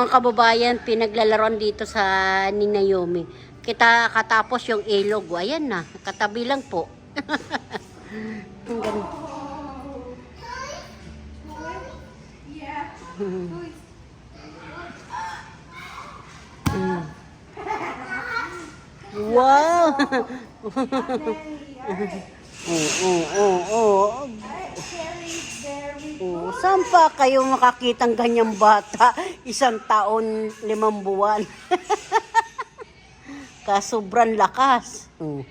mga kababayan, pinaglalaroan dito sa ni Naomi. Kita katapos yung ilog. Ayan na, katabi lang po. Ang ganda. Mm. Wow! Oo, oo, oo, oo. Oo, saan pa kayo makakitang ganyang bata? Isang taon, limang buwan. Kasubran lakas. Oo.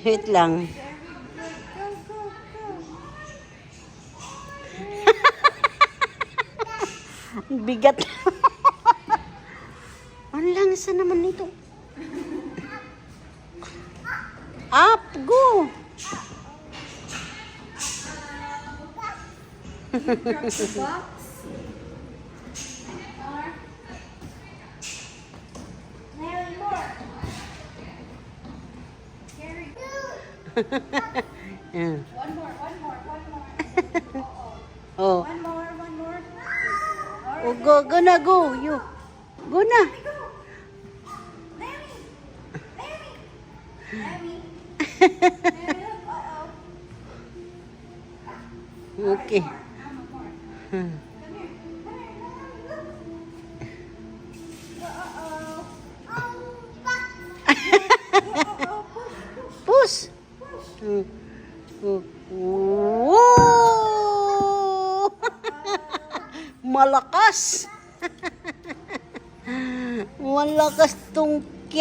Wait lang. Ang Bigat. Ang langsa naman nito. Up, go. Yeah. One more, one more, one more. Oh. One more, one more. oh, go, go na, go. You. Go na. Lemmy! Lemmy! Lemmy, look. Uh-oh. Okay.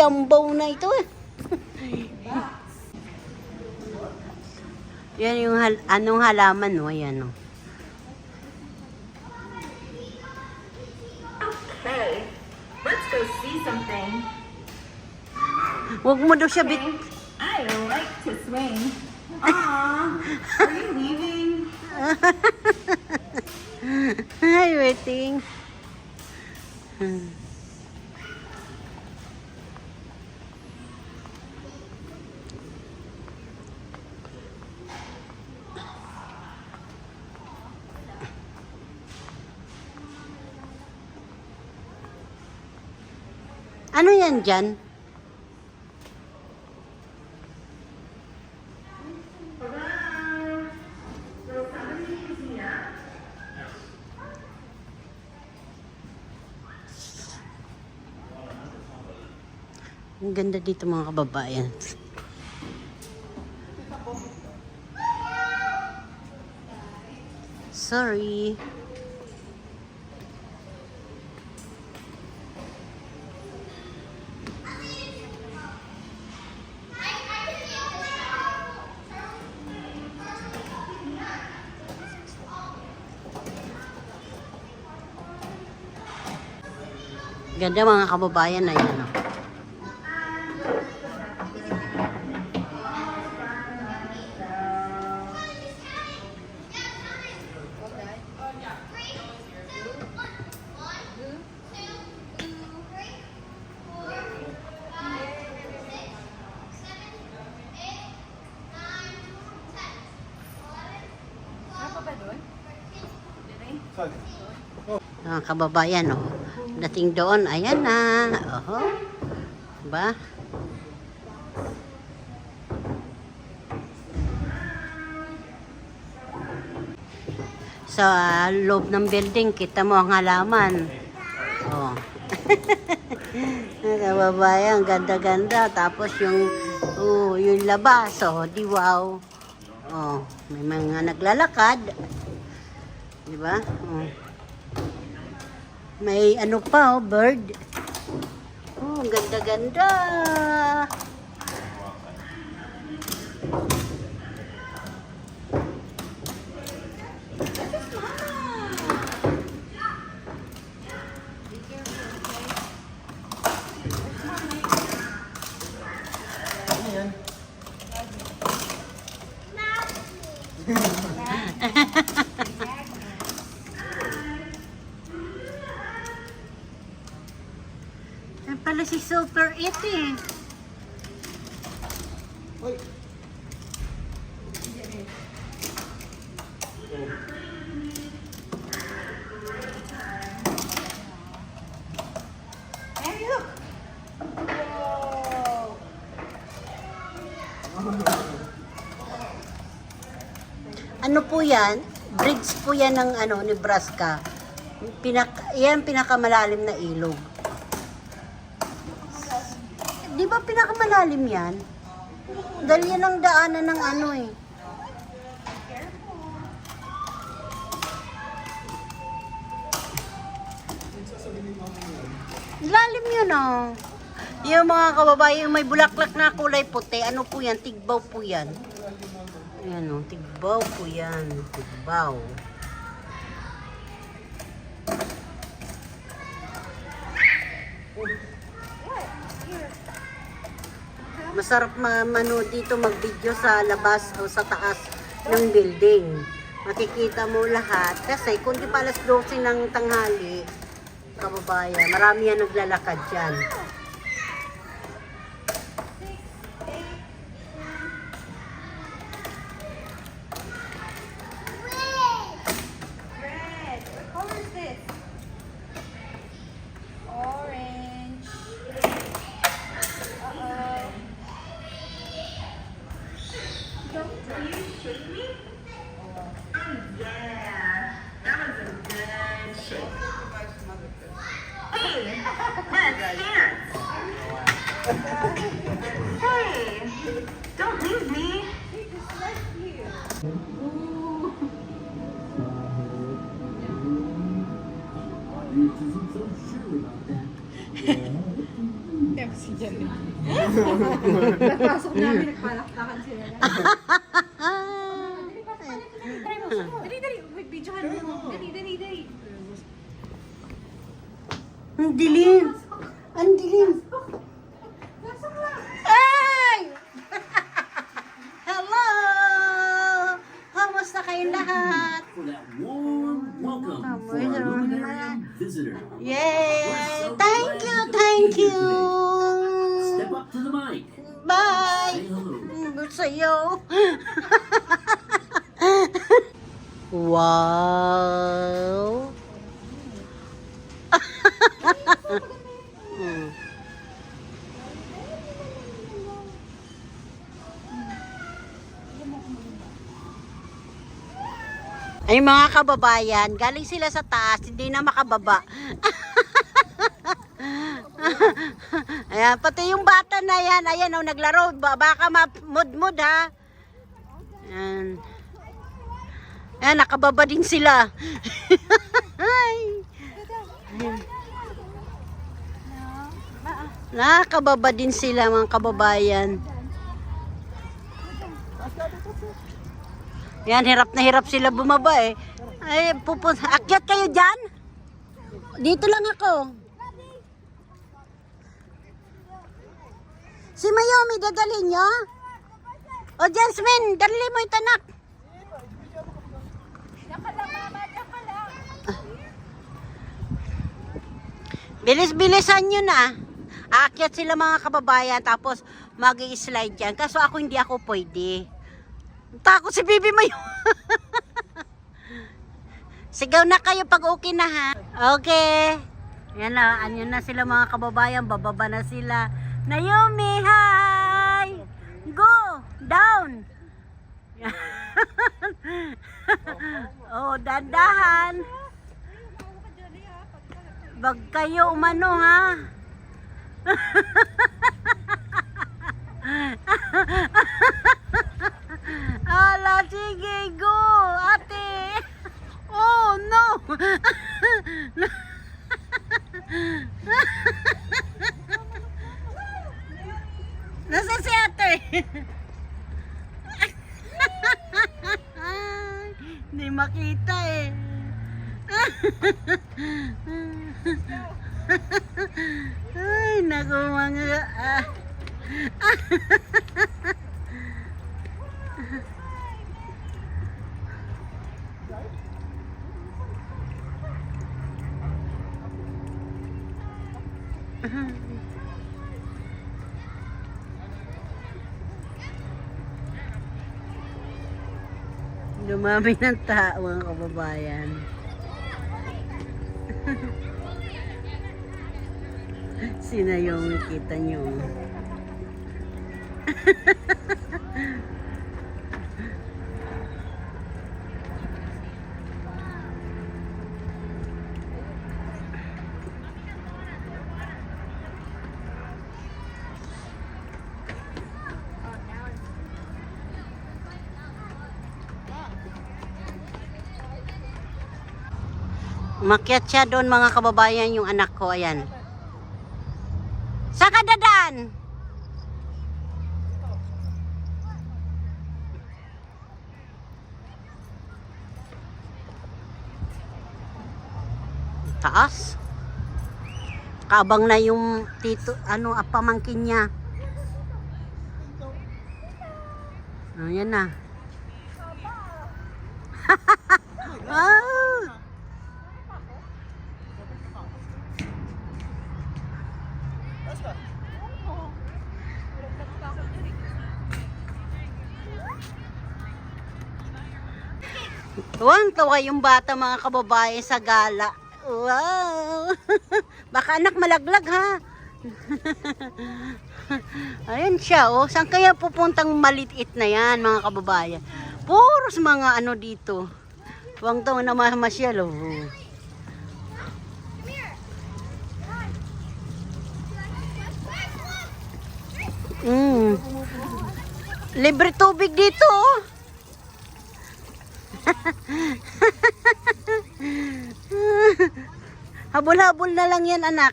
Kiambaw na ito eh. Yan yung hal anong halaman no, ayan oh. Okay, let's go see something. Huwag mo daw siya bit... I like to swing. Aw, are you leaving? Hi, waiting. Hmm. Ano yan dyan? Ang ganda dito mga kababayan. Sorry. Ganda mga kababayan na yan. Oh. Mga kababayan, oh. Dating doon, ayan na. Oho. Ba? Sa loob ng building, kita mo ang halaman. Oh. Kababayan, ganda-ganda. Tapos yung, oh, yung labas, oh, di wow. Oh, may mga naglalakad. Di ba? Oh. May ano pa, oh, bird. Oh, ang ganda-ganda. Yan pala si 8 eh. Andy, look. Whoa. Ano po yan? Bridge po yan ng ano, Nebraska. Pinak yan pinakamalalim na ilog. Di ba pinakamalalim yan? Dahil yan ang daanan ng ano eh. Lalim yun oh. Yung mga kababayan, may bulaklak na kulay puti, ano po yan? Tigbaw po yan. Ayan o, tigbaw po yan. Tigbaw. Masarap ma- manood dito mag-video sa labas o sa taas ng building. Makikita mo lahat. Kasi kung di pa alas 12 ng tanghali, kababayan, marami yan naglalakad dyan. Dance. Hey, don't leave me. Napasok namin, nagpalakpakan sila. Dali, dali. Wait, video ka mo. Dali, dali, dali. Ang dilim. That warm welcome for our luminarium visitor. Yay! Thank you, thank you! Step up to the mic. Bye! Say hello. Mm, Sa'yo. wow! Ay mga kababayan, galing sila sa taas, hindi na makababa. ayan, pati yung bata na yan, ayan oh, naglaro, ba- baka mud-mud ha. Ayan. Ayan, nakababa din sila. Nakababa din sila mga kababayan. Yan, hirap na hirap sila bumaba eh. Ay, pupun akyat kayo dyan? Dito lang ako. Si Mayomi, dadalhin nyo? O, Jasmine, dali mo yung tanak. Bilis-bilisan nyo na. Aakyat sila mga kababayan, tapos mag slide yan. Kaso ako hindi ako pwede. Takot si Bibi Mayo. Sigaw na kayo pag okay na ha. Okay. Yan na, anyan na sila mga kababayan, bababa na sila. Naomi, hi! Go! Down! oh, dandahan. Bag kayo umano ha. Ala, sige, go, ate. Oh, no. Dumami ng tao mga kababayan. Sina Sinayong kita nyo. Umakyat siya doon mga kababayan yung anak ko. Ayan. Saan ka dadaan? Taas. Kabang na yung tito, ano, ah, pamangkin niya. Ayan na. ah! Tuwang-tuwa yung bata mga kababayan sa gala. Wow! Baka anak malaglag ha. Ayun siya oh. Saan kaya pupuntang maliit na yan mga kababayan? Puros mga ano dito. Tuwang-tuwa na mamasyal oh. Mm. Libre tubig dito oh. Habol-habol na lang yan, anak.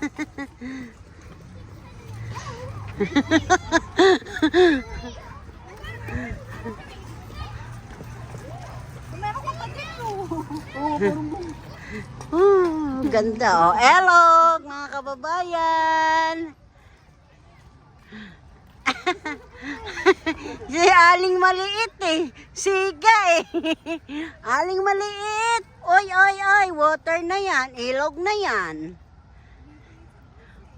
Oh, ganda oh. Elog, mga kababayan. Si Aling maliit eh. Siga eh. Aling maliit. Oy, oy, oy. Water na yan. Ilog na yan.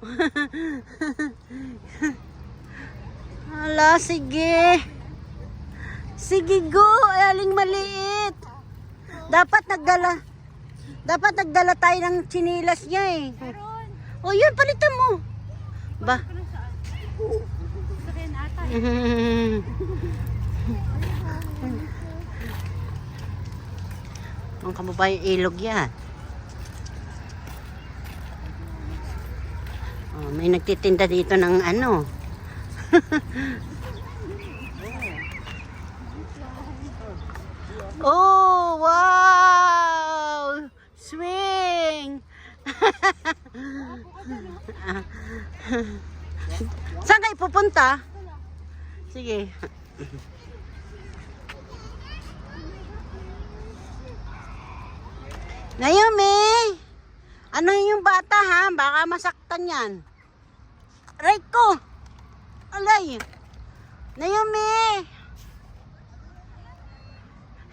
Hala, sige. Sige, go. Aling maliit. Dapat nagdala. Dapat nagdala tayo ng chinilas niya eh. O yun, palitan mo. Ba? Ang kababayan ilog yan. Oh, may nagtitinda dito ng ano. oh, wow! Swing! Saan kayo pupunta? Sige. Naomi! Ano yung bata ha? Baka masaktan yan. Aray ko! Alay! Naomi!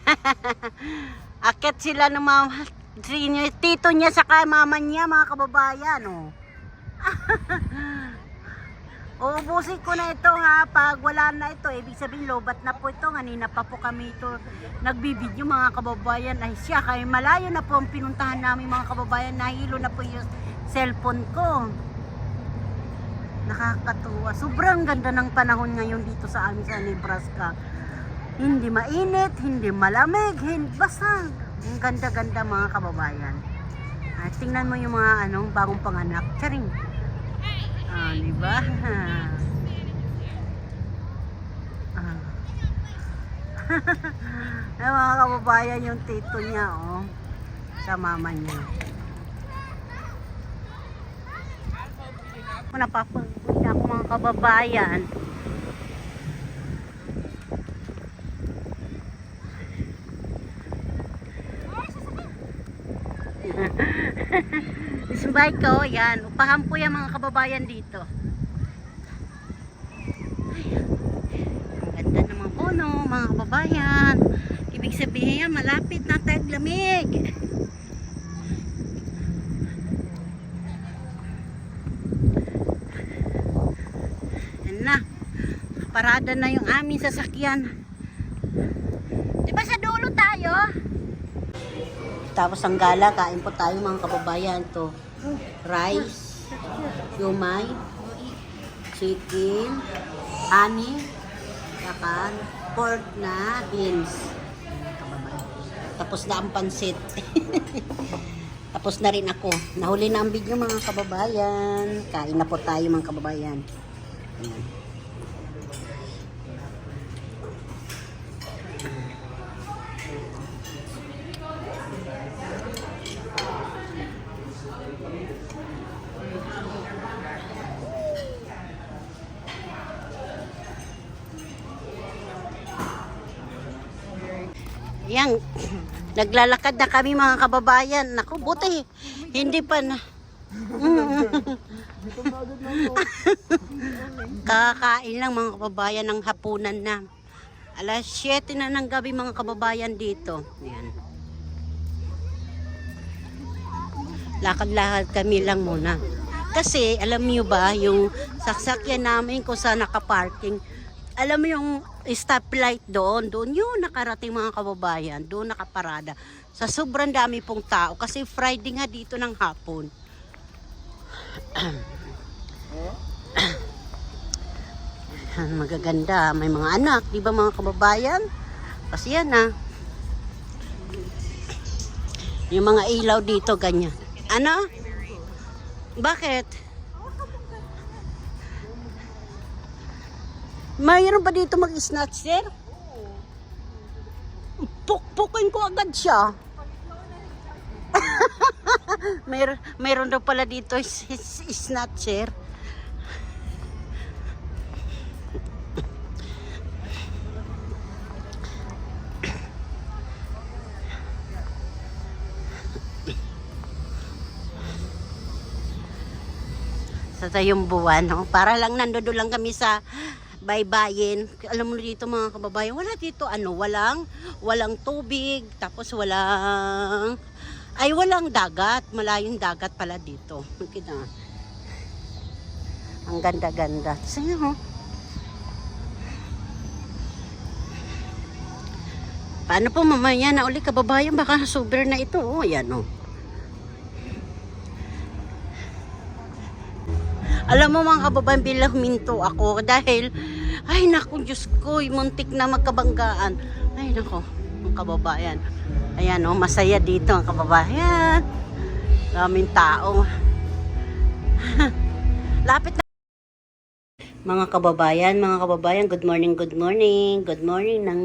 Akit sila ng mga tito niya sa mama niya, mga kababayan. Oh. Uubusin ko na ito ha. Pag wala na ito, ibig sabihin lobat na po ito. Kanina pa po kami ito nagbibideo mga kababayan. Ay siya, kaya malayo na po ang pinuntahan namin mga kababayan. Nahilo na po yung cellphone ko. Nakakatuwa. Sobrang ganda ng panahon ngayon dito sa amin sa Nebraska. Hindi mainit, hindi malamig, hindi basta. Ang ganda-ganda mga kababayan. At tingnan mo yung mga anong bagong panganak. Charing. Ah, di ba? Ah. Ay, mga kababayan yung tito niya, oh. Sa mama niya. Ako napapagod na ako mga kababayan. Isbay ko, yan. Upahan po yung mga kababayan dito. Ayan. Ang ganda ng mga puno, mga kababayan. Ibig sabihin yan, malapit na taglamig. Yan na. Parada na yung aming sasakyan. Di ba sa dulo tayo? Tapos ang gala, kain po tayo mga kababayan to. Rice, yumay, chicken, ani, saka pork na beans. Tapos na ang pansit. Tapos na rin ako. Nahuli na ang video mga kababayan. Kain na po tayo mga kababayan. Ayan. Naglalakad na kami mga kababayan. Naku, buti. Hindi pa na. Kakain lang mga kababayan ng hapunan na. Alas 7 na ng gabi mga kababayan dito. Yan. Lakad-lakad kami lang muna. Kasi alam niyo ba yung sasakyan namin kung saan nakaparking alam mo yung stoplight doon, doon yun nakarating mga kababayan, doon nakaparada. Sa sobrang dami pong tao, kasi Friday nga dito ng hapon. Magaganda, may mga anak, di ba mga kababayan? Kasi yan ah. Yung mga ilaw dito, ganyan. Ano? Bakit? Mayroon ba dito mag-snatcher? Pukpukin ko agad siya. Mayroon, mayroon daw pala dito snatcher. sa tayong buwan, no? Para lang nandoon lang kami sa baybayin. Alam mo dito mga kababayan, wala dito ano, walang walang tubig, tapos walang ay walang dagat, malayong dagat pala dito. Kita. Ang ganda-ganda. Sige ho. Paano po mamaya na uli kababayan baka super na ito. Oh, yan oh. Alam mo mga kababayan, bilang huminto ako dahil, ay naku, Diyos ko, muntik na magkabanggaan. Ay naku, mga kababayan. Ayan oh, masaya dito ang kababayan. Daming tao. Lapit na. Mga kababayan, mga kababayan, good morning, good morning. Good morning ng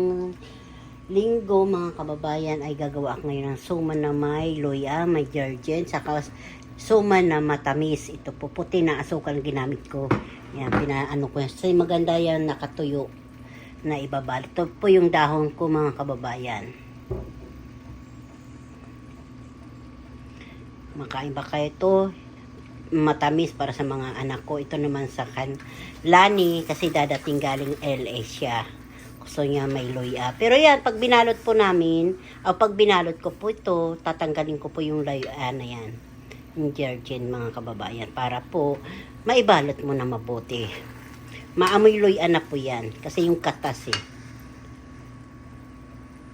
linggo, mga kababayan, ay gagawa ako ngayon ng suman na may loya, may jergen, saka suman na matamis. Ito po, puti na asukal ginamit ko. Yan, pinaano ko yan. So, maganda yan, nakatuyo na ibabal. Ito po yung dahon ko, mga kababayan. Makain ba kayo ito? Matamis para sa mga anak ko. Ito naman sa kan Lani, kasi dadating galing LA siya. Gusto niya may loya. Pero yan, pag binalot po namin, o pag binalot ko po ito, tatanggalin ko po yung loya na yan jergen mga kababayan para po maibalot mo na mabuti. Maamoy loyan na po yan kasi yung katas eh.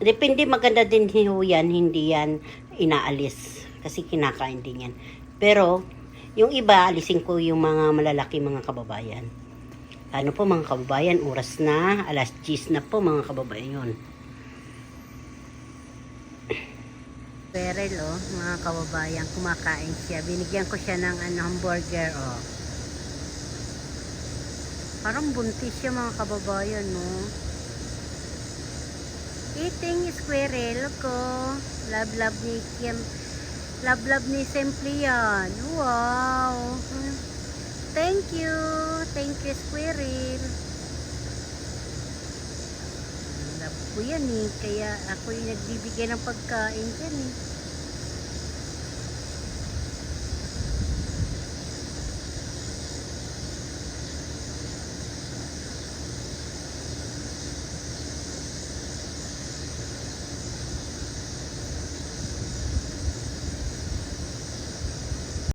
Depende maganda din ho yan, hindi yan inaalis kasi kinakain din yan. Pero yung iba, alisin ko yung mga malalaki mga kababayan. Ano po mga kababayan, oras na, alas 10 na po mga kababayan yun. Perel, oh, mga kababayan, kumakain siya. Binigyan ko siya ng ano, hamburger, oh. Parang buntis siya, mga kababayan, no? Eating squirrel ko. Love, love ni Kim. Love, love ni Simply. Wow. Thank you. Thank you, squirrel. Love ko yan. Kaya ako yung nagbibigay ng pagkain dyan eh.